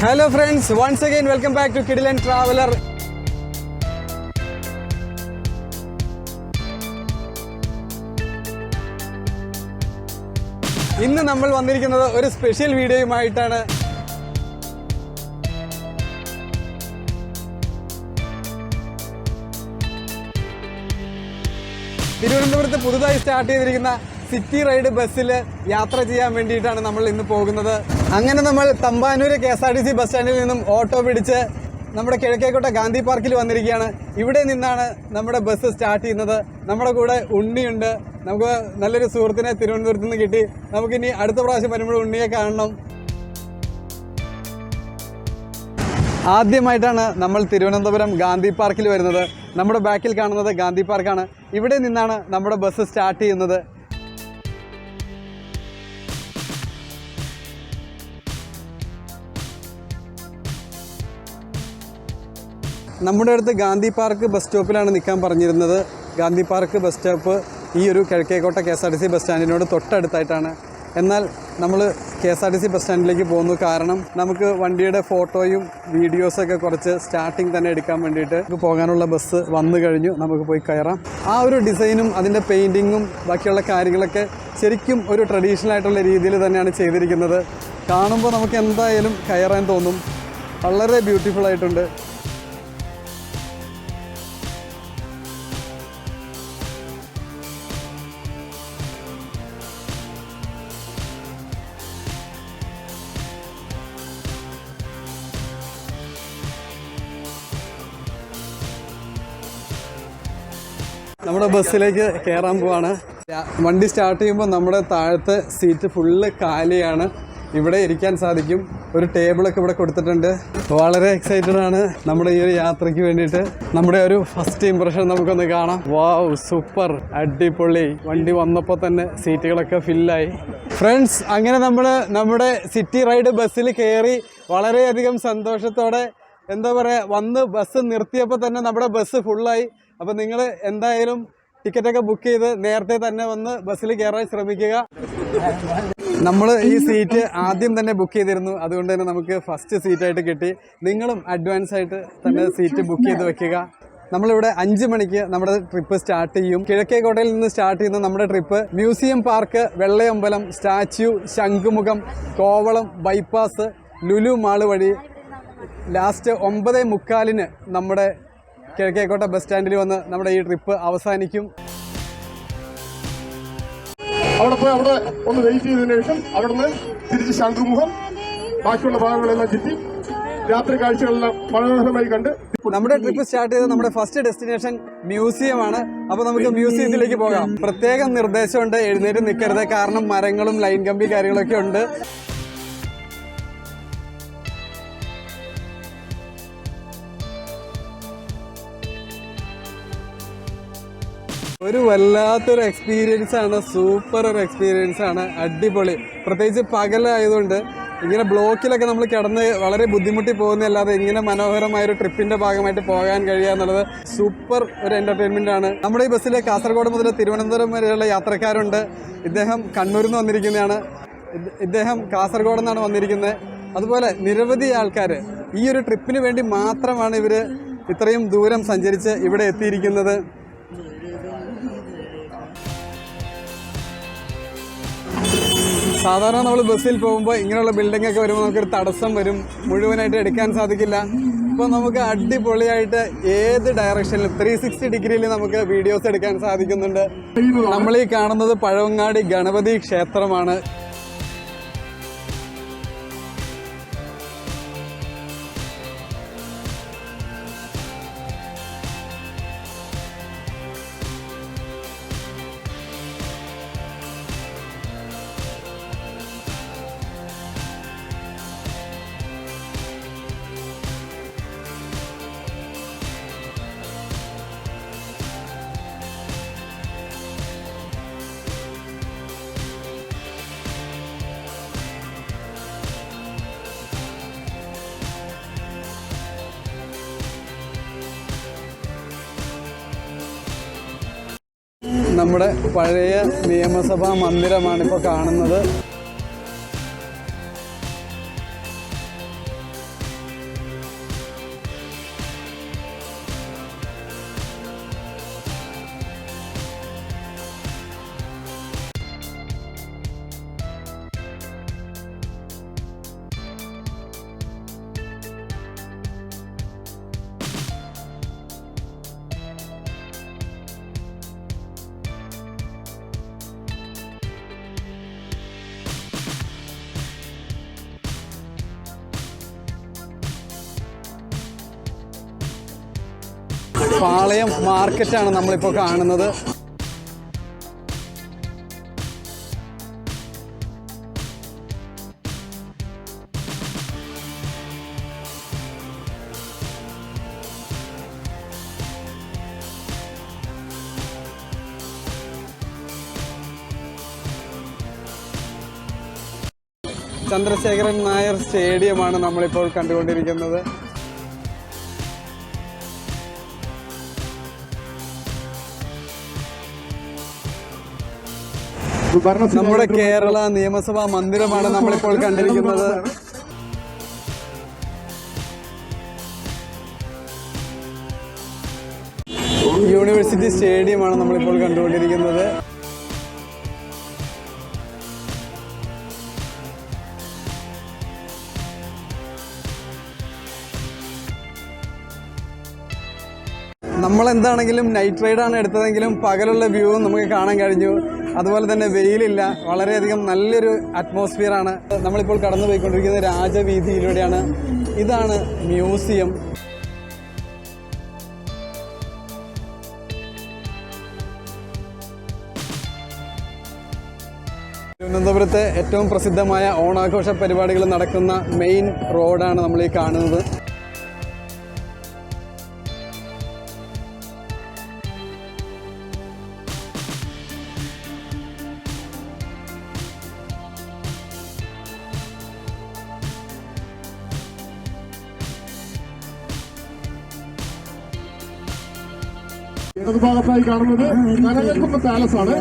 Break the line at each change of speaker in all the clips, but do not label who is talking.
Hello friends once again welcome back to Kidilan traveller ഇന്ന് നമ്മൾ വന്നിരിക്കുന്നത് ഒരു സ്പെഷ്യൽ വീഡിയോയുമായിട്ടാണ്. തിരുവനന്തപുരത്ത് പുതുതായി സ്റ്റാർട്ട് ചെയ്തിരിക്കുന്ന സിറ്റി റൈഡ് ബസ്സിൽ യാത്ര ചെയ്യാൻ വേണ്ടിയിട്ടാണ് നമ്മൾ ഇന്ന് പോകുന്നത്. അങ്ങനെ നമ്മൾ Thampanoor K S R T C bus സ്റ്റാൻഡിൽ നിന്നും ഓട്ടോ പിടിച്ച് നമ്മുടെ കിഴക്കേക്കോട്ട ഗാന്ധി പാർക്കിൽ വന്നിരിക്കുകയാണ്. ഇവിടെ നിന്നാണ് നമ്മുടെ ബസ് സ്റ്റാർട്ട് ചെയ്യുന്നത്. നമ്മുടെ കൂടെ ഉണ്ണിയുണ്ട്. നമുക്ക് നല്ലൊരു സുഹൃത്തിനെ തിരുവനന്തപുരത്ത് നിന്ന് കിട്ടി. നമുക്കിനി അടുത്ത പ്രാവശ്യം വരുമ്പോൾ ഉണ്ണിയെ കാണണം. ആദ്യമായിട്ടാണ് നമ്മൾ തിരുവനന്തപുരം ഗാന്ധി പാർക്കിൽ വരുന്നത്. നമ്മുടെ ബാക്കിൽ കാണുന്നത് ഗാന്ധി പാർക്കാണ്. ഇവിടെ നിന്നാണ് നമ്മുടെ ബസ് സ്റ്റാർട്ട് ചെയ്യുന്നത്. നമ്മുടെ അടുത്ത് ഗാന്ധി പാർക്ക് ബസ് സ്റ്റോപ്പിലാണ് നിൽക്കാൻ പറഞ്ഞിരുന്നത്. ഗാന്ധി പാർക്ക് ബസ് സ്റ്റോപ്പ് ഈ ഒരു Kizhakkekotta K S R T C bus സ്റ്റാൻഡിനോട് തൊട്ടടുത്തായിട്ടാണ്. എന്നാൽ നമ്മൾ K S R T C bus സ്റ്റാൻഡിലേക്ക് പോകുന്നു. കാരണം നമുക്ക് വണ്ടിയുടെ ഫോട്ടോയും വീഡിയോസൊക്കെ കുറച്ച് സ്റ്റാർട്ടിങ് തന്നെ എടുക്കാൻ വേണ്ടിയിട്ട് നമുക്ക് പോകാനുള്ള ബസ് വന്നു കഴിഞ്ഞു. നമുക്ക് പോയി കയറാം. ആ ഒരു ഡിസൈനും അതിന്റെ പെയിന്റിങ്ങും ബാക്കിയുള്ള കാര്യങ്ങളൊക്കെ ശരിക്കും ഒരു ട്രഡീഷണൽ ആയിട്ടുള്ള രീതിയിൽ തന്നെയാണ് ചെയ്തിരിക്കുന്നത്. കാണുമ്പോൾ നമുക്ക് എന്തായാലും കയറാൻ തോന്നും. വളരെ ബ്യൂട്ടിഫുൾ ആയിട്ടുണ്ട്. നമ്മുടെ ബസ്സിലേക്ക് കയറാൻ പോവാണ്. വണ്ടി സ്റ്റാർട്ട് ചെയ്യുമ്പോൾ നമ്മുടെ താഴത്തെ സീറ്റ് ഫുള്ള് കാലിയാണ്. ഇവിടെ ഇരിക്കാൻ സാധിക്കും. ഒരു ടേബിളൊക്കെ ഇവിടെ കൊടുത്തിട്ടുണ്ട്. വളരെ എക്സൈറ്റഡ് ആണ് നമ്മുടെ ഈ ഒരു യാത്രയ്ക്ക് വേണ്ടിയിട്ട്. നമ്മുടെ ഒരു ഫസ്റ്റ് ഇംപ്രഷൻ നമുക്കൊന്ന് കാണാം. വാവ് സൂപ്പർ അടിപൊളി. വണ്ടി വന്നപ്പോൾ തന്നെ സീറ്റുകളൊക്കെ ഫില്ലായി ഫ്രണ്ട്സ് അങ്ങനെ നമ്മൾ നമ്മുടെ സിറ്റി റൈഡ് ബസ്സിൽ കയറി വളരെയധികം സന്തോഷത്തോടെ എന്താ പറയുക വന്ന് ബസ് നിർത്തിയപ്പോൾ തന്നെ നമ്മുടെ ബസ് ഫുള്ളായി അപ്പോൾ നിങ്ങൾ എന്തായാലും ടിക്കറ്റ് ഒക്കെ ബുക്ക് ചെയ്ത് നേരത്തെ തന്നെ വന്ന് ബസ്സിൽ കയറാൻ ശ്രമിക്കുക. നമ്മൾ ഈ സീറ്റ് ആദ്യം തന്നെ ബുക്ക് ചെയ്തിരുന്നു. അതുകൊണ്ട് തന്നെ നമുക്ക് ഫസ്റ്റ് സീറ്റ് ആയിട്ട് കിട്ടി. നിങ്ങളും അഡ്വാൻസ് ആയിട്ട് തന്നെ സീറ്റ് ബുക്ക് ചെയ്ത് വെക്കുക. നമ്മളിവിടെ അഞ്ച് മണിക്ക് നമ്മുടെ ട്രിപ്പ് സ്റ്റാർട്ട് ചെയ്യും. കിഴക്കേക്കോട്ടയിൽ നിന്ന് സ്റ്റാർട്ട് ചെയ്യുന്ന നമ്മുടെ trip museum park Vellayambalam statue Shankhumukham Kovalam bypass Lulu mall വഴി ലാസ്റ്റ് ഒമ്പതേ മുക്കാലിന് നമ്മുടെ കിഴക്കേക്കോട്ട ബസ് സ്റ്റാൻഡിൽ വന്ന് നമ്മുടെ ഈ ട്രിപ്പ് അവസാനിക്കും.
അവിടെ പോയി അവിടെ ഒന്ന് വെയിറ്റ് ചെയ്തതിനു ശേഷം അവിടെ നിന്ന് തിരിച്ച് ശംഖുമുഖം. ബാക്കിയുള്ള ഭാഗങ്ങളെല്ലാം ചുറ്റി രാത്രി കാഴ്ചകളെല്ലാം മനോഹരമായി കണ്ട്
നമ്മുടെ ട്രിപ്പ് സ്റ്റാർട്ട് ചെയ്ത നമ്മുടെ ഫസ്റ്റ് ഡെസ്റ്റിനേഷൻ മ്യൂസിയമാണ് അപ്പൊ നമുക്ക് മ്യൂസിയത്തിലേക്ക് പോകാം. പ്രത്യേകം നിർദ്ദേശമുണ്ട് എഴുന്നേറ്റ് നിൽക്കരുത്. കാരണം മരങ്ങളും ലൈൻ കമ്പി കാര്യങ്ങളൊക്കെ ഉണ്ട്. ഒരു വല്ലാത്തൊരു എക്സ്പീരിയൻസ് ആണ് സൂപ്പർ ഒരു എക്സ്പീരിയൻസ് ആണ് അടിപൊളി. പ്രത്യേകിച്ച് പകലായതുകൊണ്ട് ഇങ്ങനെ ബ്ലോക്കിലൊക്കെ നമ്മൾ കിടന്ന് വളരെ ബുദ്ധിമുട്ടി പോകുന്നതല്ലാതെ ഇങ്ങനെ മനോഹരമായ ഒരു ട്രിപ്പിന്റെ ഭാഗമായിട്ട് പോകാൻ കഴിയുക എന്നുള്ളത് സൂപ്പർ ഒരു എന്റർടൈൻമെന്റ് ആണ്. നമ്മുടെ ഈ ബസ്സിൽ കാസർഗോഡ് മുതൽ തിരുവനന്തപുരം വരെയുള്ള യാത്രക്കാരുണ്ട്. ഇദ്ദേഹം കണ്ണൂരിൽ നിന്ന് വന്നിരിക്കുന്നതാണ് ഇദ്ദേഹം കാസർഗോഡ് നിന്നാണ് വന്നിരിക്കുന്നത്. അതുപോലെ നിരവധി ആൾക്കാർ ഈ ഒരു ട്രിപ്പിന് വേണ്ടി മാത്രമാണ് ഇവർ ഇത്രയും ദൂരം സഞ്ചരിച്ച് ഇവിടെ എത്തിയിരിക്കുന്നത്. സാധാരണ നമ്മൾ ബസ്സിൽ പോകുമ്പോൾ ഇങ്ങനെയുള്ള ബിൽഡിംഗ് ഒക്കെ വരുമ്പോൾ നമുക്കൊരു തടസ്സം വരും. മുഴുവനായിട്ട് എടുക്കാൻ സാധിക്കില്ല. ഇപ്പോൾ നമുക്ക് അടിപൊളിയായിട്ട് ഏത് ഡയറക്ഷനിലും ത്രീ സിക്സ്റ്റി ഡിഗ്രിയിൽ നമുക്ക് വീഡിയോസ് എടുക്കാൻ സാധിക്കുന്നുണ്ട്. നമ്മൾ ഈ കാണുന്നത് പഴവങ്ങാടി ഗണപതി ക്ഷേത്രമാണ്. പഴയ നിയമസഭാ മന്ദിരമാണ് ഇപ്പോൾ കാണുന്നത്. മാർക്കറ്റാണ് നമ്മളിപ്പോൾ കാണുന്നത്. ചന്ദ്രശേഖരൻ നായർ സ്റ്റേഡിയമാണ് നമ്മളിപ്പോൾ കണ്ടുകൊണ്ടിരിക്കുന്നത്. നമ്മുടെ കേരള നിയമസഭാ മന്ദിരമാണ് നമ്മളിപ്പോൾ കണ്ടിരിക്കുന്നത്. യൂണിവേഴ്സിറ്റി സ്റ്റേഡിയമാണ് നമ്മളിപ്പോൾ കണ്ടുകൊണ്ടിരിക്കുന്നത്. നമ്മൾ എന്താണെങ്കിലും നൈറ്റ് റൈഡാണ് എടുത്തതെങ്കിലും പകലുള്ള വ്യൂ നമുക്ക് കാണാൻ കഴിഞ്ഞു. അതുപോലെ തന്നെ വെയിലില്ല. വളരെയധികം നല്ലൊരു അറ്റ്മോസ്ഫിയറാണ് നമ്മളിപ്പോൾ കടന്നു പോയിക്കൊണ്ടിരിക്കുന്നത് രാജവീതിയിലൂടെയാണ് ഇതാണ് മ്യൂസിയം. തിരുവനന്തപുരത്തെ ഏറ്റവും പ്രസിദ്ധമായ ഓണാഘോഷ പരിപാടികൾ നടക്കുന്ന മെയിൻ റോഡാണ് നമ്മൾ ഈ കാണുന്നത്.
ഇടതുഭാഗത്തായി കാണുന്നത് കനകക്കുന്ന് പാലസ് ആണ്.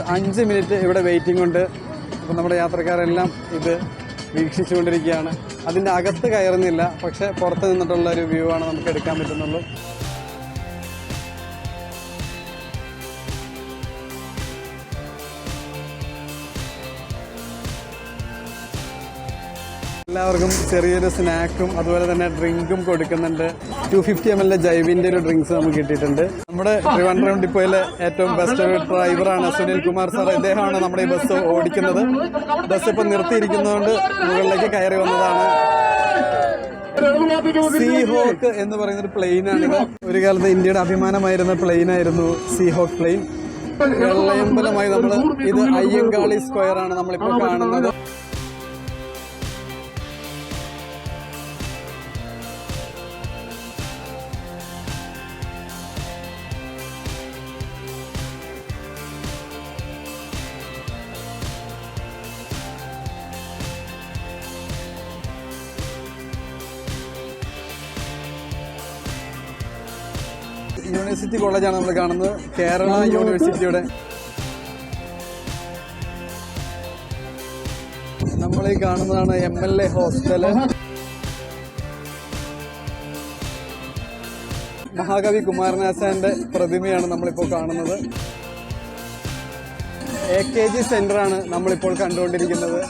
ഒരു അഞ്ച് മിനിറ്റ് ഇവിടെ വെയിറ്റിംഗ് ഉണ്ട്. അപ്പം നമ്മുടെ യാത്രക്കാരെല്ലാം ഇത് വീക്ഷിച്ചുകൊണ്ടിരിക്കുകയാണ്. അതിന്റെ അകത്ത് കയറുന്നില്ല പക്ഷേ പുറത്ത് നിന്നിട്ടുള്ള ഒരു വ്യൂ ആണ് നമുക്ക് എടുക്കാൻ പറ്റുന്നുള്ളൂ. എല്ലാവർക്കും ചെറിയൊരു സ്നാക്കും അതുപോലെ തന്നെ ഡ്രിങ്കും കൊടുക്കുന്നുണ്ട്. ടു ഫിഫ്റ്റി എം എൽ ജൈവിന്റെ ഒരു ഡ്രിങ്ക്സ് നമുക്ക് കിട്ടിയിട്ടുണ്ട്. നമ്മുടെ ട്രിവാൻഡ്രം ഡിപ്പോയിലെ ഏറ്റവും ബെസ്റ്റ് ഡ്രൈവറാണ് സുനിൽ കുമാർ സാർ. ഇദ്ദേഹമാണ് നമ്മുടെ ഈ ബസ് ഓടിക്കുന്നത്. ബസ് ഇപ്പം നിർത്തിയിരിക്കുന്നതുകൊണ്ട് മുകളിലേക്ക് കയറി വന്നതാണ്. സീ ഹോക്ക് എന്ന് പറയുന്ന ഒരു പ്ലെയിൻ ആണ് ഒരു കാലത്ത് ഇന്ത്യയുടെ അഭിമാനമായിരുന്ന പ്ലെയിൻ ആയിരുന്നു സീ ഹോക്ക് പ്ലെയിൻ വെള്ളയമ്പലമായി നമ്മൾ ഇത് അയ്യങ്കാളി സ്ക്വയർ ആണ് നമ്മളിപ്പോൾ കാണുന്നത്. യൂണിവേഴ്സിറ്റി കോളേജാണ് നമ്മൾ കാണുന്നത്. കേരള യൂണിവേഴ്സിറ്റിയുടെ നമ്മൾ ഈ കാണുന്നതാണ് എം എൽ എ ഹോസ്റ്റൽ മഹാകവി കുമാരനാശാന്റെ പ്രതിമയാണ് നമ്മളിപ്പോൾ കാണുന്നത്. എ കെ ജി സെന്ററാണ് നമ്മളിപ്പോൾ കണ്ടുകൊണ്ടിരിക്കുന്നത്.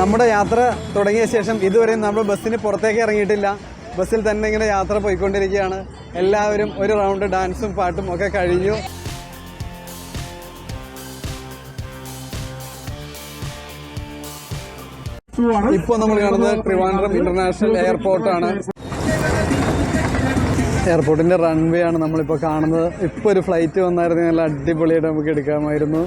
നമ്മുടെ യാത്ര തുടങ്ങിയ ശേഷം ഇതുവരെയും നമ്മൾ ബസ്സിന് പുറത്തേക്ക് ഇറങ്ങിയിട്ടില്ല. ബസ്സിൽ തന്നെ ഇങ്ങനെ യാത്ര പോയിക്കൊണ്ടിരിക്കുകയാണ്. എല്ലാവരും ഒരു റൗണ്ട് ഡാൻസും പാട്ടും ഒക്കെ കഴിഞ്ഞു. ഇപ്പോൾ നമ്മൾ കാണുന്നത് ട്രിവാൻഡ്രം ഇന്റർനാഷണൽ എയർപോർട്ടാണ് എയർപോർട്ടിന്റെ റൺവേ ആണ് നമ്മളിപ്പോൾ കാണുന്നത്. ഇപ്പോൾ ഒരു ഫ്ലൈറ്റ് വന്നായിരുന്നു. നല്ല അടിപൊളിയായിട്ട് നമുക്ക് എടുക്കാമായിരുന്നു.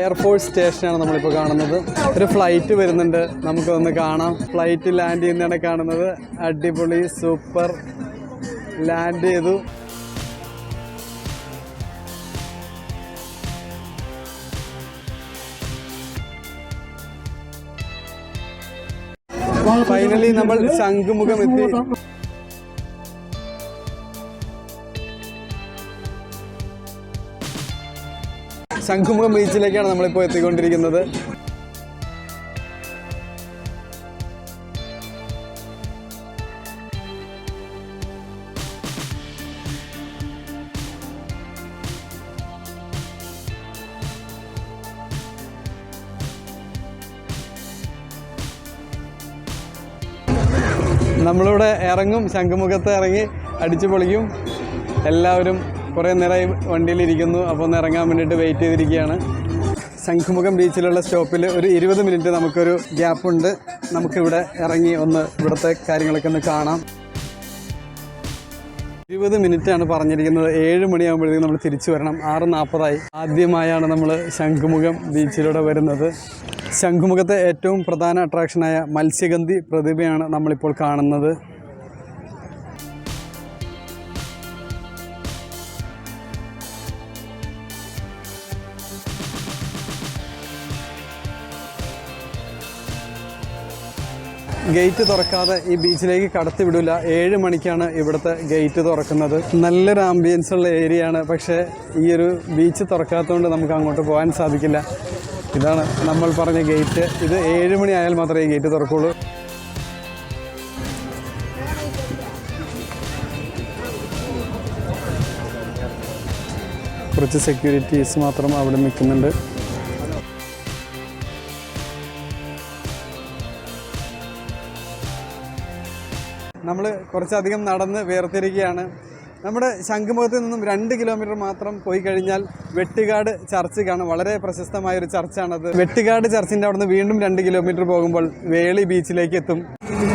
എയർപോർട്ട് സ്റ്റേഷനാണ് നമ്മളിപ്പോൾ കാണുന്നത്. ഒരു ഫ്ലൈറ്റ് വരുന്നുണ്ട്. നമുക്കൊന്ന് കാണാം. ഫ്ലൈറ്റ് ലാൻഡ് ചെയ്യുന്നതാണ് കാണുന്നത്. അടിപൊളി സൂപ്പർ ലാൻഡ് ചെയ്തു. ഫൈനലി നമ്മൾ ശംഖുമുഖം എത്തി. ശംഖുമുഖം ബീച്ചിലേക്കാണ് നമ്മളിപ്പോൾ എത്തിക്കൊണ്ടിരിക്കുന്നത്. നമ്മളിവിടെ ഇറങ്ങും ശംഖുമുഖത്ത് ഇറങ്ങി അടിച്ചു പൊളിക്കും എല്ലാവരും കുറേ നേരമായി വണ്ടിയിലിരിക്കുന്നു. അപ്പോൾ ഒന്ന് ഇറങ്ങാൻ വേണ്ടിയിട്ട് വെയിറ്റ് ചെയ്തിരിക്കുകയാണ്. ശംഖുമുഖം ബീച്ചിലുള്ള സ്റ്റോപ്പിൽ ഒരു ഇരുപത് മിനിറ്റ് നമുക്കൊരു ഗ്യാപ്പുണ്ട് നമുക്കിവിടെ ഇറങ്ങി ഒന്ന് ഇവിടുത്തെ കാര്യങ്ങളൊക്കെ ഒന്ന് കാണാം. ഇരുപത് മിനിറ്റാണ് പറഞ്ഞിരിക്കുന്നത്. ഏഴ് മണിയാകുമ്പോഴത്തേക്കും നമ്മൾ തിരിച്ചു വരണം. ആറ് നാൽപ്പതായി ആദ്യമായാണ് നമ്മൾ ശംഖുമുഖം ബീച്ചിലൂടെ വരുന്നത്. ശംഖുമുഖത്തെ ഏറ്റവും പ്രധാന അട്രാക്ഷനായ മത്സ്യഗന്ധി പ്രതിമയാണ് നമ്മളിപ്പോൾ കാണുന്നത്. ഗേറ്റ് തുറക്കാതെ ഈ ബീച്ചിലേക്ക് കടത്തി വിടില്ല. ഏഴ് മണിക്കാണ് ഇവിടുത്തെ ഗേറ്റ് തുറക്കുന്നത്. നല്ലൊരു ആംബിയൻസ് ഉള്ള ഏരിയ ആണ്. പക്ഷേ ഈ ഒരു ബീച്ച് തുറക്കാത്തതുകൊണ്ട് നമുക്ക് അങ്ങോട്ട് പോകാൻ സാധിക്കില്ല. ഇതാണ് നമ്മൾ പറഞ്ഞ ഗേറ്റ്. ഇത് ഏഴ് മണി ആയാൽ മാത്രമേ ഗേറ്റ് തുറക്കുള്ളൂ. കുറച്ച് സെക്യൂരിറ്റീസ് മാത്രം അവിടെ നിൽക്കുന്നുണ്ട്. നമ്മൾ കുറച്ചധികം നടന്ന് വേർതിരിക്കുകയാണ്. നമ്മുടെ ശംഖുമുഖത്ത് നിന്നും രണ്ട് കിലോമീറ്റർ മാത്രം പോയി കഴിഞ്ഞാൽ വെട്ടുകാട് ചർച്ച് കാണും വളരെ പ്രശസ്തമായ ഒരു ചർച്ചാണത്. വെട്ടുകാട് ചർച്ചിന്റെ അവിടുന്ന് വീണ്ടും രണ്ട് കിലോമീറ്റർ പോകുമ്പോൾ വേളി ബീച്ചിലേക്ക് എത്തും.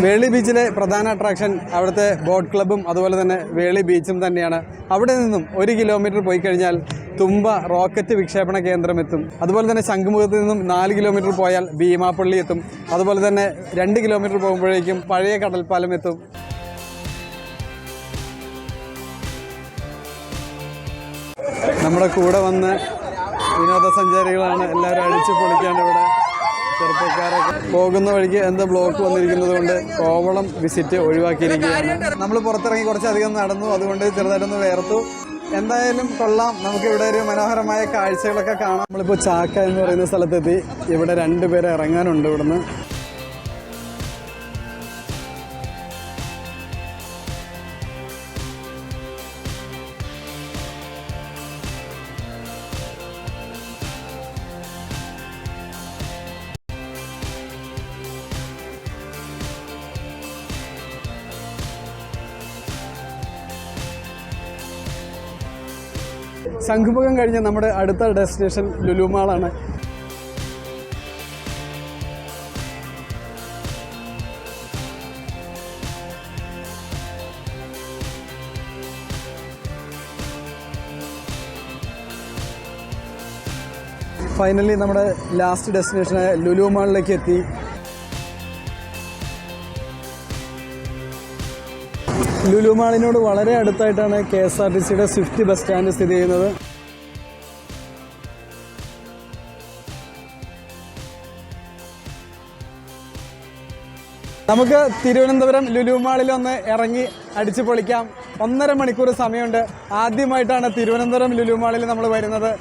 വേളി ബീച്ചിലെ പ്രധാന അട്രാക്ഷൻ അവിടുത്തെ ബോട്ട് ക്ലബ്ബും അതുപോലെ തന്നെ വേളി ബീച്ചും തന്നെയാണ്. അവിടെ നിന്നും ഒരു കിലോമീറ്റർ പോയി കഴിഞ്ഞാൽ തുമ്പ റോക്കറ്റ് വിക്ഷേപണ കേന്ദ്രം എത്തും. അതുപോലെ തന്നെ ശംഖുമുഖത്ത് നിന്നും നാല് കിലോമീറ്റർ പോയാൽ ഭീമാപ്പള്ളി എത്തും. അതുപോലെ തന്നെ രണ്ട് കിലോമീറ്റർ പോകുമ്പോഴേക്കും പഴയ കടൽപ്പാലം എത്തും. നമ്മുടെ കൂടെ വന്ന് വിനോദസഞ്ചാരികളാണ് എല്ലാവരും അടിച്ചു പൊളിക്കാണ്ട് ഇവിടെ ചെറുപ്പക്കാരൊക്കെ പോകുന്ന വഴിക്ക് എന്താ ബ്ലോക്ക് വന്നിരിക്കുന്നത് കൊണ്ട് കോവളം വിസിറ്റ് ഒഴിവാക്കിയിരിക്കുകയാണ്. നമ്മൾ പുറത്തിറങ്ങി കുറച്ചധികം നടന്നു അതുകൊണ്ട് ചെറുതായിട്ടൊന്ന് വേർത്തു. എന്തായാലും കൊള്ളാം. നമുക്ക് ഇവിടെ ഒരു മനോഹരമായ കാഴ്ചകളൊക്കെ കാണാം. നമ്മളിപ്പോൾ ചാക്ക എന്ന് പറയുന്ന സ്ഥലത്തെത്തി. ഇവിടെ രണ്ടുപേരെ ഇറങ്ങാനുണ്ട് ഇവിടുന്ന്. ശംഖുമുഖം കഴിഞ്ഞ് നമ്മുടെ അടുത്ത ഡെസ്റ്റിനേഷൻ ലുലുമാളാണ് ഫൈനലി നമ്മുടെ ലാസ്റ്റ് ഡെസ്റ്റിനേഷനായ ലുലു മാളിലേക്ക് എത്തി. ലുലു മാളിനോട് വളരെ അടുത്തായിട്ടാണ് കെ എസ് ആർ ടി സിയുടെ സ്വിഫ്റ്റ് ബസ് സ്റ്റാൻഡ് സ്ഥിതി ചെയ്യുന്നത്. നമുക്ക് തിരുവനന്തപുരം ലുലു മാളിൽ ഒന്ന് ഇറങ്ങി അടിച്ചു പൊളിക്കാം. ഒന്നര മണിക്കൂർ സമയമുണ്ട്. ആദ്യമായിട്ടാണ് തിരുവനന്തപുരം ലുലുമാളിൽ നമ്മൾ വരുന്നത്.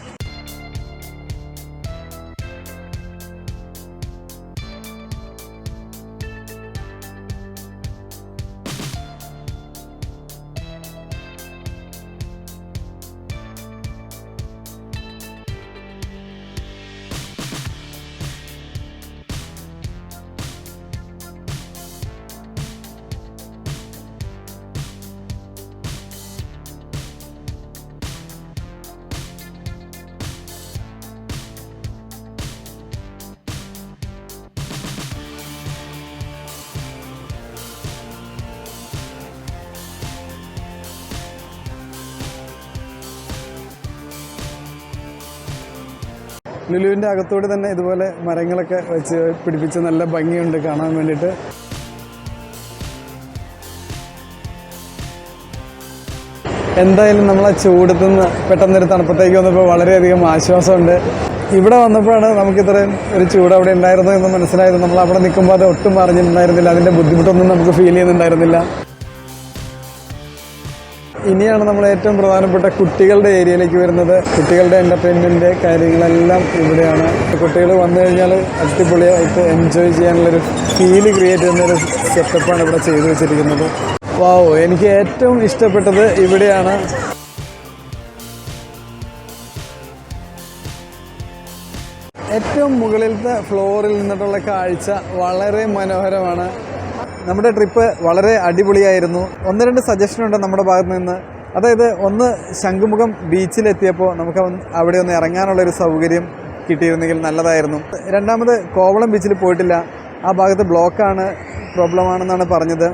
ലുലുവിന്റെ അകത്തൂടെ തന്നെ ഇതുപോലെ മരങ്ങളൊക്കെ വെച്ച് പിടിപ്പിച്ച് നല്ല ഭംഗിയുണ്ട് കാണാൻ വേണ്ടിയിട്ട്. എന്തായാലും നമ്മൾ ആ ചൂടത്തു നിന്ന് പെട്ടെന്നൊരു തണുപ്പത്തേക്ക് വന്നപ്പോൾ വളരെയധികം ആശ്വാസമുണ്ട്. ഇവിടെ വന്നപ്പോഴാണ് നമുക്ക് ഇത്രയും ഒരു ചൂട് അവിടെ ഉണ്ടായിരുന്നു എന്ന് മനസ്സിലായത്. നമ്മൾ അവിടെ നിൽക്കുമ്പോൾ അത് ഒട്ടും അറിഞ്ഞിട്ടുണ്ടായിരുന്നില്ല. അതിന്റെ ബുദ്ധിമുട്ടൊന്നും നമുക്ക് ഫീൽ ചെയ്യുന്നുണ്ടായിരുന്നില്ല. ഇനിയാണ് നമ്മൾ ഏറ്റവും പ്രധാനപ്പെട്ട കുട്ടികളുടെ ഏരിയയിലേക്ക് വരുന്നത്. കുട്ടികളുടെ എന്റർടൈൻമെന്റ് കാര്യങ്ങളെല്ലാം ഇവിടെയാണ്. കുട്ടികൾ വന്നു കഴിഞ്ഞാൽ അടിപൊളിയായിട്ട് എൻജോയ് ചെയ്യാനുള്ളൊരു ഫീൽ ക്രിയേറ്റ് ചെയ്യുന്നൊരു സെറ്റപ്പാണ് ഇവിടെ ചെയ്തു വെച്ചിരിക്കുന്നത്. വാവ് എനിക്ക് ഏറ്റവും ഇഷ്ടപ്പെട്ടത് ഇവിടെയാണ്. ഏറ്റവും മുകളിലത്തെ ഫ്ലോറിൽ നിന്നിട്ടുള്ള കാഴ്ച വളരെ മനോഹരമാണ്. നമ്മുടെ ട്രിപ്പ് വളരെ അടിപൊളിയായിരുന്നു. ഒന്ന് രണ്ട് സജഷൻ ഉണ്ട് നമ്മുടെ ഭാഗത്ത് നിന്ന്. അതായത് ഒന്ന് ശംഖുമുഖം ബീച്ചിലെത്തിയപ്പോൾ നമുക്ക് അവിടെ ഒന്ന് ഇറങ്ങാനുള്ള ഒരു സൗകര്യം കിട്ടിയിരുന്നെങ്കിൽ നല്ലതായിരുന്നു. രണ്ടാമത് കോവളം ബീച്ചിൽ പോയിട്ടില്ല. ആ ഭാഗത്ത് ബ്ലോക്കാണ് പ്രോബ്ലമാണെന്നാണ് പറഞ്ഞത്.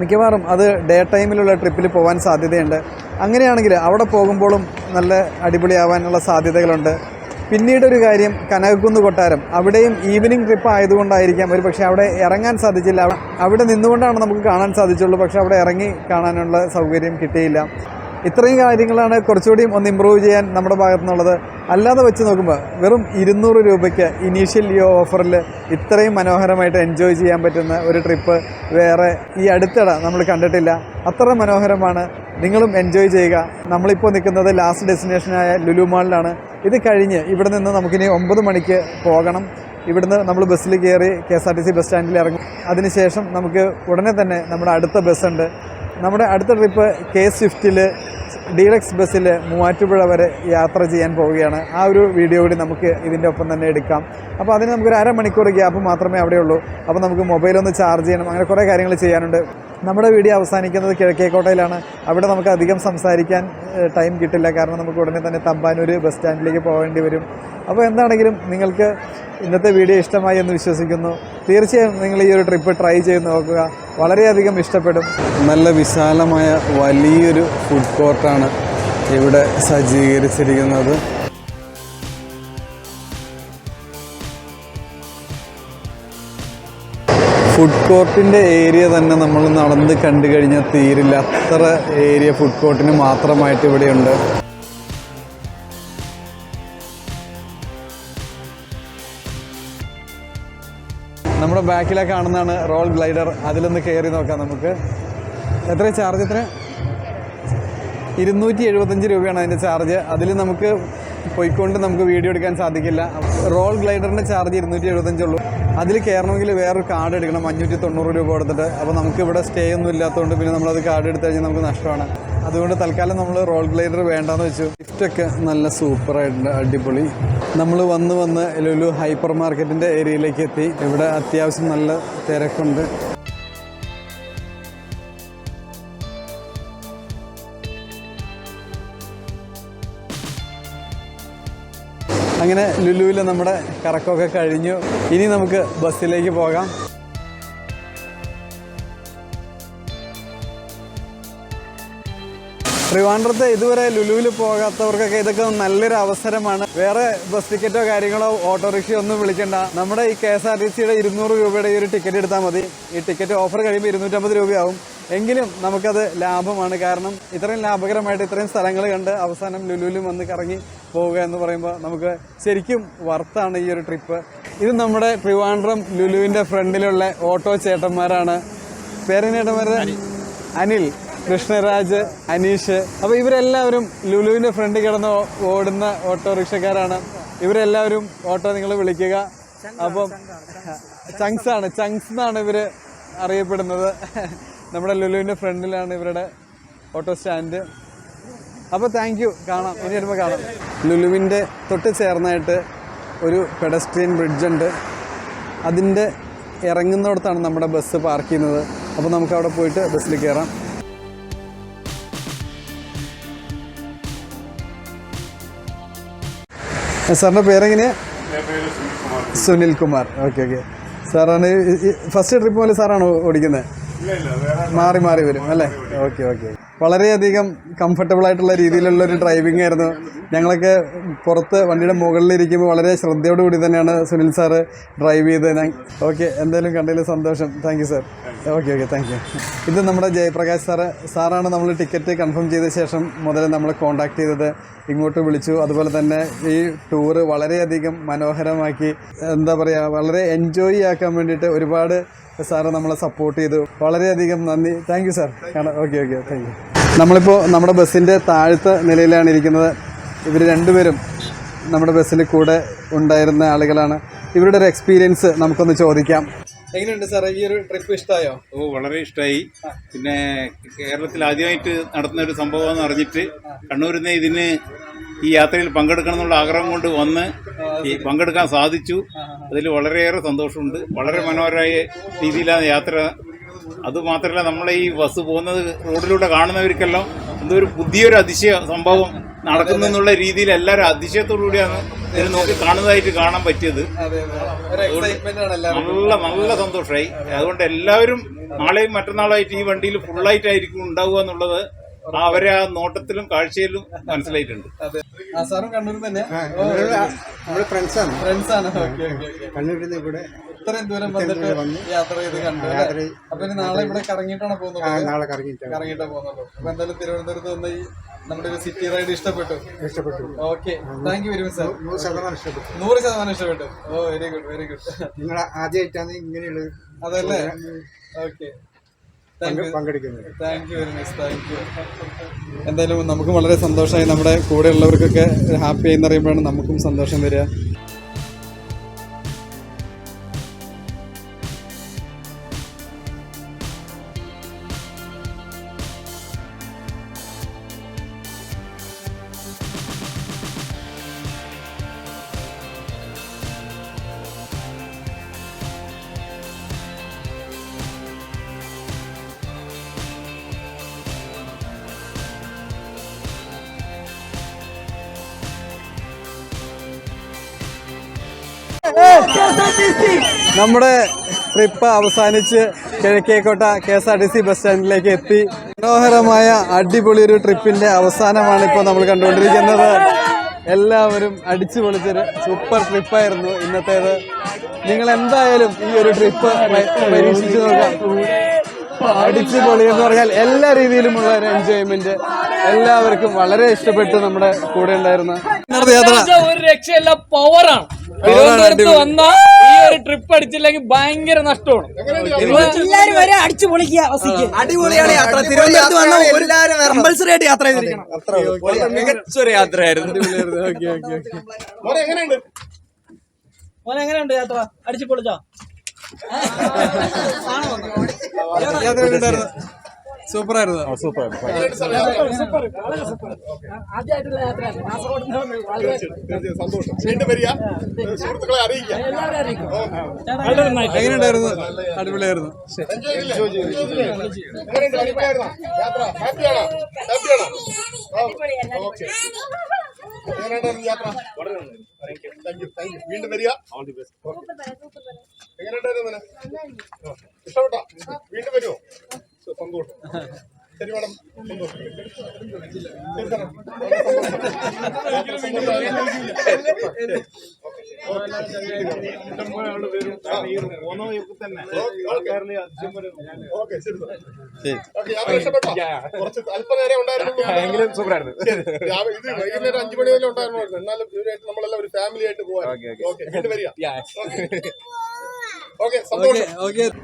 മിക്കവാറും അത് ഡേ ടൈമിലുള്ള ട്രിപ്പിൽ പോകാൻ സാധ്യതയുണ്ട്. അങ്ങനെയാണെങ്കിൽ അവിടെ പോകുമ്പോഴും നല്ല അടിപൊളിയാവാനുള്ള സാധ്യതകളുണ്ട്. പിന്നീട് ഒരു കാര്യം കനകക്കുന്ന് കൊട്ടാരം. അവിടെയും ഈവനിങ് ട്രിപ്പ് ആയതുകൊണ്ടായിരിക്കാം. ഒരു പക്ഷേ അവിടെ ഇറങ്ങാൻ സാധിച്ചില്ല. അവിടെ നിന്നുകൊണ്ടാണ് നമുക്ക് കാണാൻ സാധിച്ചുള്ളൂ. പക്ഷേ അവിടെ ഇറങ്ങി കാണാനുള്ള സൗകര്യം കിട്ടിയില്ല. ഇത്രയും കാര്യങ്ങളാണ് കുറച്ചുകൂടി ഒന്ന് ഇമ്പ്രൂവ് ചെയ്യാൻ നമ്മുടെ ഭാഗത്തു നിന്നുള്ളത് അല്ലാതെ വെച്ച് നോക്കുമ്പോൾ വെറും ഇരുന്നൂറ് രൂപയ്ക്ക് ഇനീഷ്യൽ ഈ ഓഫറിൽ ഇത്രയും മനോഹരമായിട്ട് എൻജോയ് ചെയ്യാൻ പറ്റുന്ന ഒരു ട്രിപ്പ് വേറെ ഈ അടുത്തിട നമ്മൾ കണ്ടിട്ടില്ല. അത്ര മനോഹരമാണ് നിങ്ങളും എൻജോയ് ചെയ്യുക. നമ്മളിപ്പോൾ നിൽക്കുന്നത് ലാസ്റ്റ് ഡെസ്റ്റിനേഷനായ ലുലു മാളിലാണ് ഇത് കഴിഞ്ഞ് ഇവിടെ നിന്ന് നമുക്കിനി ഒമ്പത് മണിക്ക് പോകണം. ഇവിടുന്ന് നമ്മൾ ബസ്സിൽ കയറി K S R T C bus സ്റ്റാൻഡിൽ ഇറങ്ങും. അതിനുശേഷം നമുക്ക് ഉടനെ തന്നെ നമ്മുടെ അടുത്ത ബസ്സുണ്ട് നമ്മുടെ അടുത്ത ട്രിപ്പ് കെ സ്വിഫ്റ്റിൽ ഡീലക്സ് ബസ്സിൽ മൂവാറ്റുപുഴ വരെ യാത്ര ചെയ്യാൻ പോവുകയാണ്. ആ ഒരു വീഡിയോ കൂടി നമുക്ക് ഇതിന്റെ ഒപ്പം തന്നെ എടുക്കാം. അപ്പോൾ അതിന് നമുക്കൊരു അരമണിക്കൂർ ഗ്യാപ്പ് മാത്രമേ അവിടെയുള്ളൂ. അപ്പോൾ നമുക്ക് മൊബൈലൊന്ന് ചാർജ് ചെയ്യണം. അങ്ങനെ കുറേ കാര്യങ്ങൾ ചെയ്യാനുണ്ട്. നമ്മുടെ വീഡിയോ അവസാനിക്കുന്നത് കിഴക്കേക്കോട്ടയിലാണ്. അവിടെ നമുക്ക് അധികം സംസാരിക്കാൻ ടൈം കിട്ടില്ല. കാരണം നമുക്ക് ഉടനെ തന്നെ തമ്പാനൂർ ബസ് സ്റ്റാൻഡിലേക്ക് പോകേണ്ടി വരും. അപ്പോൾ എന്താണെങ്കിലും നിങ്ങൾക്ക് ഇന്നത്തെ വീഡിയോ ഇഷ്ടമായി എന്ന് വിശ്വസിക്കുന്നു. തീർച്ചയായും നിങ്ങൾ ഈ ഒരു ട്രിപ്പ് ട്രൈ ചെയ്ത് നോക്കുക. വളരെയധികം ഇഷ്ടപ്പെടും. നല്ല വിശാലമായ വലിയൊരു ഫുഡ് കോർട്ടാണ് ഇവിടെ സജ്ജീകരിച്ചിരിക്കുന്നത്. ഫുഡ് കോർട്ടിന്റെ ഏരിയ തന്നെ നമ്മൾ നടന്ന് കണ്ടു കഴിഞ്ഞാൽ തീരില്ല. അത്ര ഏരിയ ഫുഡ് കോർട്ടിന് മാത്രമായിട്ട് ഇവിടെയുണ്ട്. നമ്മുടെ ബാക്കിലെ കാണുന്നതാണ് റോൾ ഗ്ലൈഡർ. അതിലൊന്ന് കയറി നോക്കാം നമുക്ക്. എത്ര ചാർജ് എത്ര? ഇരുന്നൂറ്റി എഴുപത്തഞ്ച് രൂപയാണ് അതിന്റെ ചാർജ് അതിൽ നമുക്ക് പോയിക്കൊണ്ട് നമുക്ക് വീഡിയോ എടുക്കാൻ സാധിക്കില്ല. റോൾ ഗ്ലൈഡറിന്റെ ചാർജ് ഇരുന്നൂറ്റി എഴുപത്തഞ്ചുള്ളൂ അതിൽ കയറണമെങ്കിൽ വേറൊരു കാർഡ് എടുക്കണം. അഞ്ഞൂറ്റി തൊണ്ണൂറ് രൂപ കൊടുത്തിട്ട്. അപ്പോൾ നമുക്ക് ഇവിടെ സ്റ്റേ ഒന്നും ഇല്ലാത്തതുകൊണ്ട് പിന്നെ നമ്മളത് കാർഡ് എടുത്തു കഴിഞ്ഞാൽ നമുക്ക് നഷ്ടമാണ്. അതുകൊണ്ട് തൽക്കാലം നമ്മൾ റോൾ ഗ്ലൈഡർ വേണ്ടാന്ന് വെച്ചു. ലിഫ്റ്റൊക്കെ നല്ല സൂപ്പറായിട്ടുണ്ട് അടിപൊളി. നമ്മൾ വന്ന് വന്ന് ലുലു ഹൈപ്പർ മാർക്കറ്റിന്റെ ഏരിയയിലേക്ക് എത്തി. ഇവിടെ അത്യാവശ്യം നല്ല തിരക്കുണ്ട്. അങ്ങനെ ലുലുവിൽ നമ്മുടെ കറക്കമൊക്കെ കഴിഞ്ഞു. ഇനി നമുക്ക് ബസ്സിലേക്ക് പോകാം. ട്രിവാൻഡ്രത്ത് ഇതുവരെ ലുലുവിൽ പോകാത്തവർക്കൊക്കെ ഇതൊക്കെ നല്ലൊരു അവസരമാണ്. വേറെ ബസ് ടിക്കറ്റോ കാര്യങ്ങളോ ഓട്ടോറിക്ഷയോ ഒന്നും വിളിക്കണ്ട. നമ്മുടെ ഈ കെ എസ് ആർ ടി സിയുടെ ഇരുന്നൂറ് രൂപയുടെ ഈ ഒരു ടിക്കറ്റ് എടുത്താൽ മതി. ഈ ടിക്കറ്റ് ഓഫർ കഴിയുമ്പോൾ ഇരുന്നൂറ്റമ്പത് രൂപയാവും. എങ്കിലും നമുക്കത് ലാഭമാണ്. കാരണം ഇത്രയും ലാഭകരമായിട്ട് ഇത്രയും സ്ഥലങ്ങൾ കണ്ട് അവസാനം ലുലുവിലും വന്ന് കറങ്ങി പോവുക എന്ന് പറയുമ്പോൾ നമുക്ക് ശരിക്കും വർത്താണ് ഈ ഒരു ട്രിപ്പ് ഇത് നമ്മുടെ ട്രിവാൻഡ്രം ലുലുവിന്റെ ഫ്രണ്ടിലുള്ള ഓട്ടോ ചേട്ടന്മാരാണ്. പേരനേട്ടന്മാരുടെ അനിൽ. കൃഷ്ണരാജ് അനീഷ്. അപ്പോൾ ഇവരെല്ലാവരും ലുലുവിന്റെ ഫ്രണ്ടിൽ കിടന്ന് ഓടുന്ന ഓട്ടോറിക്ഷക്കാരാണ്. ഇവരെല്ലാവരും ഓട്ടോ നിങ്ങൾ വിളിക്കുക. അപ്പം ചങ്സ് ആണ്. ചങ്സ് എന്നാണ് ഇവർ അറിയപ്പെടുന്നത്. നമ്മുടെ ലുലുവിന്റെ ഫ്രണ്ടിലാണ് ഇവരുടെ ഓട്ടോ സ്റ്റാൻഡ്. അപ്പോൾ താങ്ക് യു കാണാം. ഇനി വരുമ്പോ കാണാം. ലുലുവിന്റെ തൊട്ട് ചേർന്നായിട്ട് ഒരു പെഡസ്ട്രിയൻ ബ്രിഡ്ജുണ്ട് അതിന്റെ ഇറങ്ങുന്നിടത്താണ് നമ്മുടെ ബസ് പാർക്ക് ചെയ്യുന്നത്. അപ്പോൾ നമുക്ക് അവിടെ പോയിട്ട് ബസ്സിൽ കയറാം സാറിന്റെ പേരെങ്ങനെയാ? സുനിൽ കുമാർ. ഓക്കെ ഓക്കെ സാറാണ് ഫസ്റ്റ് ട്രിപ്പ് പോലെ സാറാണോ ഓടിക്കുന്നത് മാറി മാറി വരും അല്ലേ? ഓക്കെ ഓക്കെ വളരെയധികം കംഫർട്ടബിൾ ആയിട്ടുള്ള രീതിയിലുള്ള ഒരു ഡ്രൈവിംഗ് ആയിരുന്നു. ഞങ്ങളൊക്കെ പുറത്ത് വണ്ടിയുടെ മുകളിലിരിക്കുമ്പോൾ വളരെ ശ്രദ്ധയോടുകൂടി തന്നെയാണ് സുനിൽ സാറ് ഡ്രൈവ് ചെയ്ത് ഓക്കെ എന്തായാലും കണ്ടതിൽ സന്തോഷം. Thank you sir okay okay thank you ഇത് നമ്മുടെ ജയപ്രകാശ് സാറ് സാറാണ് നമ്മൾ ടിക്കറ്റ് കൺഫേം ചെയ്ത ശേഷം മുതൽ നമ്മൾ കോൺടാക്ട് ചെയ്തത്. ഇങ്ങോട്ട് വിളിച്ചു. അതുപോലെ തന്നെ ഈ ടൂറ് വളരെയധികം മനോഹരമാക്കി എന്താ പറയുക വളരെ എൻജോയ് ആക്കാൻ വേണ്ടിയിട്ട് ഒരുപാട് സാറ് നമ്മളെ സപ്പോർട്ട് ചെയ്തു. വളരെയധികം നന്ദി. Thank you sir okay okay thank you നമ്മളിപ്പോൾ നമ്മുടെ ബസ്സിന്റെ താഴത്തെ നിലയിലാണ് ഇരിക്കുന്നത്. ഇവർ രണ്ടുപേരും നമ്മുടെ ബസ്സിൽ കൂടെ ഉണ്ടായിരുന്ന ആളുകളാണ്. ഇവരുടെ ഒരു എക്സ്പീരിയൻസ് നമുക്കൊന്ന് ചോദിക്കാം. എങ്ങനെയുണ്ട് സാർ ഈ ഒരു ട്രിപ്പ് ഇഷ്ടമായോ
ഓ വളരെ ഇഷ്ടമായി പിന്നെ കേരളത്തിൽ ആദ്യമായിട്ട് നടത്തുന്ന ഒരു സംഭവം എന്ന് അറിഞ്ഞിട്ട് കണ്ണൂരിൽ നിന്ന് ഇതിന് ഈ യാത്രയിൽ പങ്കെടുക്കണം എന്നുള്ള ആഗ്രഹം കൊണ്ട് വന്ന് ഈ പങ്കെടുക്കാൻ സാധിച്ചു. അതിൽ വളരെയേറെ സന്തോഷമുണ്ട്. വളരെ മനോഹരമായ രീതിയിലാണ് യാത്ര. അതുമാത്രമല്ല നമ്മളെ ഈ ബസ് പോകുന്നത് റോഡിലൂടെ കാണുന്നവർക്കെല്ലാം എന്തോ ഒരു പുതിയൊരു അതിശയ സംഭവം നടക്കുന്നു എന്നുള്ള രീതിയിൽ എല്ലാവരും അതിശയത്തോടു കൂടിയാണ് ഇതിന് നോക്കി കാണുന്നതായിട്ട് കാണാൻ പറ്റിയത്. നല്ല നല്ല സന്തോഷമായി അതുകൊണ്ട് എല്ലാവരും നാളെയും മറ്റന്നാളായിട്ട് ഈ വണ്ടിയിൽ ഫുള്ളായിട്ടായിരിക്കും ഉണ്ടാവുക എന്നുള്ളത് അവരെ ആ നോട്ടത്തിലും കാഴ്ചയിലും മനസ്സിലായിട്ടുണ്ട്.
അതെ. ആ സാറും കണ്ണൂർ തന്നെ?
നമ്മുടെ ഫ്രണ്ട്സാണ്.
ഫ്രണ്ട്സ് ആണ് ഓക്കെ ഓക്കെ ഓക്കെ.
കണ്ണൂരിൽ നിന്ന് ഇവിടെ
ഇത്രയും ദൂരം വന്നിട്ട് യാത്ര ചെയ്ത് കണ്ടു? അപ്പൊ നാളെ ഇവിടെ കറങ്ങിയിട്ടാണ്
ആ,
പോകുന്നത്
നാളെ കറങ്ങിയിട്ട്
കറങ്ങിയിട്ടാ പോകുന്നുള്ളൂ. അപ്പൊ എന്തായാലും തിരുവനന്തപുരത്ത് വന്ന ഈ നമ്മുടെ ഒരു സിറ്റി റൈഡ് ഇഷ്ടപ്പെട്ടു.
ഇഷ്ടപ്പെട്ടു.
Okay. Thank you very much sir
നൂറ് ശതമാനം ഇഷ്ടപ്പെട്ടു.
നൂറ് ശതമാനം ഇഷ്ടപ്പെട്ടു. Oh very good very good
നിങ്ങൾ ആദ്യമായിട്ടാണ് ഇങ്ങനെയുള്ളത്
അതല്ലേ? ഓക്കെ.
പങ്കെടുക്കുന്നത്
thank you. Very much thank you. എന്തായാലും നമുക്ക് വളരെ സന്തോഷമായി നമ്മുടെ കൂടെയുള്ളവർക്കൊക്കെ ഹാപ്പി ആയി എന്ന് എന്നറിയുമ്പോഴാണ് നമുക്കും സന്തോഷം വരിക. നമ്മുടെ ട്രിപ്പ് അവസാനിച്ച് Kizhakkekotta K S R T C bus സ്റ്റാൻഡിലേക്ക് എത്തി. മനോഹരമായ അടിപൊളി ഒരു ട്രിപ്പിന്റെ അവസാനമാണ് ഇപ്പോൾ നമ്മൾ കണ്ടുകൊണ്ടിരിക്കുന്നത്. എല്ലാവരും അടിച്ചു പൊളിച്ചൊരു സൂപ്പർ ട്രിപ്പായിരുന്നു ഇന്നത്തേത്. നിങ്ങൾ എന്തായാലും ഈ ഒരു ട്രിപ്പ് പരീക്ഷിച്ചു നോക്കാം. അടിച്ചു പൊളി എന്ന് പറഞ്ഞാൽ എല്ലാ രീതിയിലുമുള്ള ഒരു എൻജോയ്മെന്റ് എല്ലാവർക്കും വളരെ ഇഷ്ടപ്പെട്ടു നമ്മുടെ കൂടെ ഉണ്ടായിരുന്ന യാത്ര
ഒരു രക്ഷയല്ല പവറാണ്. തിരുവനന്തപുരത്ത് വന്ന ഈ ഒരു ട്രിപ്പ് അടിച്ചില്ലെങ്കിൽ ഭയങ്കര നഷ്ടമാണ്.
എല്ലാരും വരെ അടിച്ചു പൊളിക്കുക ബസ്സിക്ക്
അടിപൊളിയാണ് യാത്ര. തിരുവനന്തപുരത്ത് വന്ന എല്ലാവരും കമ്പൽസറി ആയിട്ട് യാത്ര ചെയ്തിരിക്കണം. മികച്ചൊരു യാത്രയായിരുന്നു.
എങ്ങനെയുണ്ട്?
മോനെ എങ്ങനെയുണ്ട് യാത്ര? അടിച്ചു പൊളിച്ചോ?
സൂപ്പർ. ആയിരുന്നു സൂപ്പർ.
സന്തോഷം. വീണ്ടും വരിക. സുഹൃത്തുക്കളെ അറിയിക്കാം.
എങ്ങനെയുണ്ടായിരുന്നു? അടിപൊളിയായിരുന്നു.
യാത്ര ഹാപ്പിയാണോ ഹാപ്പിയാണോ ഓക്കെ. എങ്ങനെയുണ്ടായിരുന്നു യാത്ര? താങ്ക് യു താങ്ക് യു വീണ്ടും വരിക. എങ്ങനെയുണ്ടായിരുന്നു ഇഷ്ടപ്പെട്ടോ? വീണ്ടും വരുമോ സന്തോഷം ശരി മാഡം വൈകുന്നേരം അഞ്ചു മണി വരെ ഉണ്ടായിരുന്നു. എന്നാലും ഇവരായിട്ട് നമ്മളെല്ലാം ഒരു ഫാമിലി ആയിട്ട് പോവാൻ. ഓക്കെ വരിക.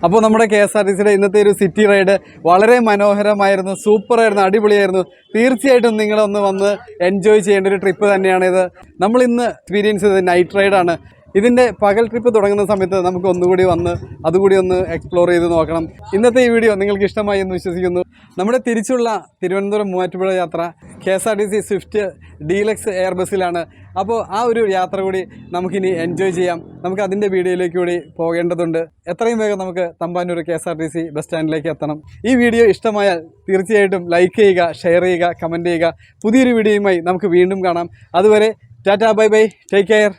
അപ്പോൾ നമ്മുടെ കെ എസ് ആർ ടി സിയുടെ ഇന്നത്തെ ഒരു സിറ്റി റൈഡ് വളരെ മനോഹരമായിരുന്നു സൂപ്പറായിരുന്നു അടിപൊളിയായിരുന്നു. തീർച്ചയായിട്ടും നിങ്ങളൊന്ന് വന്ന് എൻജോയ് ചെയ്യേണ്ട ഒരു ട്രിപ്പ് തന്നെയാണ് ഇത് നമ്മൾ ഇന്ന് എക്സ്പീരിയൻസ് ചെയ്തത് നൈറ്റ് റൈഡാണ് ഇതിന്റെ പകൽ ട്രിപ്പ് തുടങ്ങുന്ന സമയത്ത് നമുക്ക് ഒന്നുകൂടി വന്ന് അതുകൂടി ഒന്ന് എക്സ്പ്ലോർ ചെയ്ത് നോക്കണം. ഇന്നത്തെ ഈ വീഡിയോ നിങ്ങൾക്ക് ഇഷ്ടമായി എന്ന് വിശ്വസിക്കുന്നു. നമ്മുടെ തിരിച്ചുള്ള തിരുവനന്തപുരം മൂവാറ്റുപുഴ യാത്ര K S R T C swift deluxe air ബസ്സിലാണ് അപ്പോൾ ആ ഒരു യാത്ര കൂടി നമുക്കിനി എൻജോയ് ചെയ്യാം. നമുക്ക് അതിന്റെ വീഡിയോയിലേക്ക് കൂടി പോകേണ്ടതുണ്ട്. എത്രയും വേഗം നമുക്ക് Thampanoor K S R T C bus സ്റ്റാൻഡിലേക്ക് എത്തണം. ഈ വീഡിയോ ഇഷ്ടമായാൽ തീർച്ചയായിട്ടും ലൈക്ക് ചെയ്യുക ഷെയർ ചെയ്യുക കമന്റ് ചെയ്യുക. പുതിയൊരു വീഡിയോയുമായി നമുക്ക് വീണ്ടും കാണാം. അതുവരെ tata bye bye take care